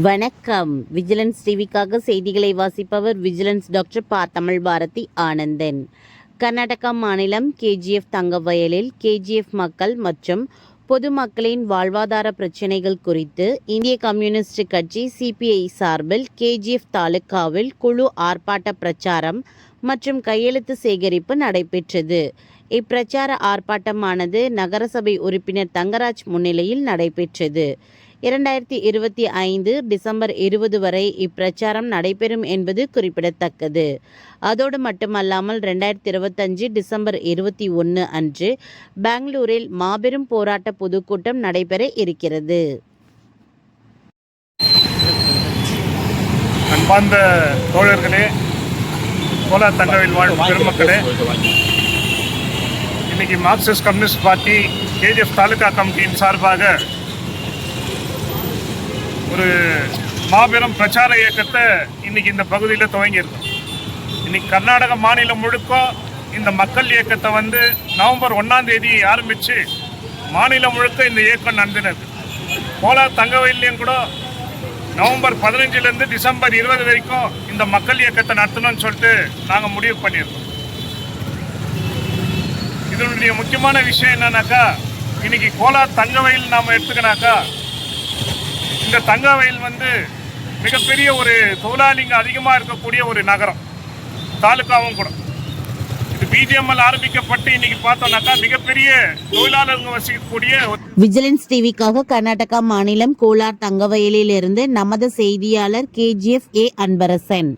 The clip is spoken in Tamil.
வணக்கம். விஜிலன்ஸ் டிவிக்காக செய்திகளை வாசிப்பவர் விஜிலன்ஸ் டாக்டர் பா தமிழ் பாரதி ஆனந்தன். கர்நாடகா மாநிலம் கேஜிஎஃப் தங்கவயலில் கேஜிஎஃப் மக்கள் மற்றும் பொதுமக்களின் வாழ்வாதார பிரச்சினைகள் குறித்து இந்திய கம்யூனிஸ்ட் கட்சி சிபிஐ சார்பில் கேஜிஎஃப் தாலுகாவில் குழு ஆர்ப்பாட்ட பிரச்சாரம் மற்றும் கையெழுத்து சேகரிப்பு நடைபெற்றது. இப்பிரச்சார ஆர்ப்பாட்டமானது நகரசபை உறுப்பினர் தங்கராஜ் முன்னிலையில் நடைபெற்றது. இரண்டாயிரத்தி இருபத்தி ஐந்து டிசம்பர் இருபது வரை இப்பிரச்சாரம் நடைபெறும் என்பது குறிப்பிடத்தக்கது. அதோடு மட்டுமல்லாமல் ரெண்டாயிரத்தி இருபத்தஞ்சு டிசம்பர் இருபத்தி ஒன்று அன்று பெங்களூரில் மாபெரும் போராட்ட பொதுக்கூட்டம் நடைபெற இருக்கிறது. அன்பார்ந்த தோழர்களே கோலா தங்கவில் வாழும் பெருமக்களே இன்னைக்கு Marxist communist party KGF taluka கமிட்டியின் சார்பாக ஒரு மாபெரும் பிரச்சார இயக்கத்தை இன்னைக்கு இந்த பகுதியில் துவங்கியிருக்கோம் இன்னைக்கு கர்நாடக மாநிலம் முழுக்க இந்த மக்கள் இயக்கத்தை வந்து நவம்பர் ஒன்றாம் தேதி ஆரம்பித்து மாநிலம் முழுக்க இந்த இயக்கம் நடந்தினது கோலார் தங்கவயிலையும் கூட நவம்பர் பதினஞ்சுலேருந்து டிசம்பர் இருபது வரைக்கும் இந்த மக்கள் இயக்கத்தை நடத்தணும்னு சொல்லிட்டு நாங்கள் முடிவு பண்ணியிருக்கோம். இதனுடைய முக்கியமான விஷயம் என்னன்னாக்கா இன்னைக்கு கோலார் தங்கவயில் நாம் எடுத்துக்கினாக்கா இந்த தங்கவயல் வந்து மிகப்பெரிய ஒரு தொழிலாளிங்க அதிகமாக இருக்கக்கூடிய ஒரு நகரம். தாலுக்காவும் கூட. பிஜிஎம்எல் ஆரம்பிக்கப்பட்டு இன்னைக்கு பார்த்தோம்னாக்கா மிகப்பெரிய தொழிலாளர்கள் வசிக்கக்கூடிய ஒரு விஜிலன்ஸ் டிவிக்காக கர்நாடகா மாநிலம் கோலார் தங்கவயலில் இருந்து நமது செய்தியாளர் கேஜிஎஃப் ஏ அன்பரசன்.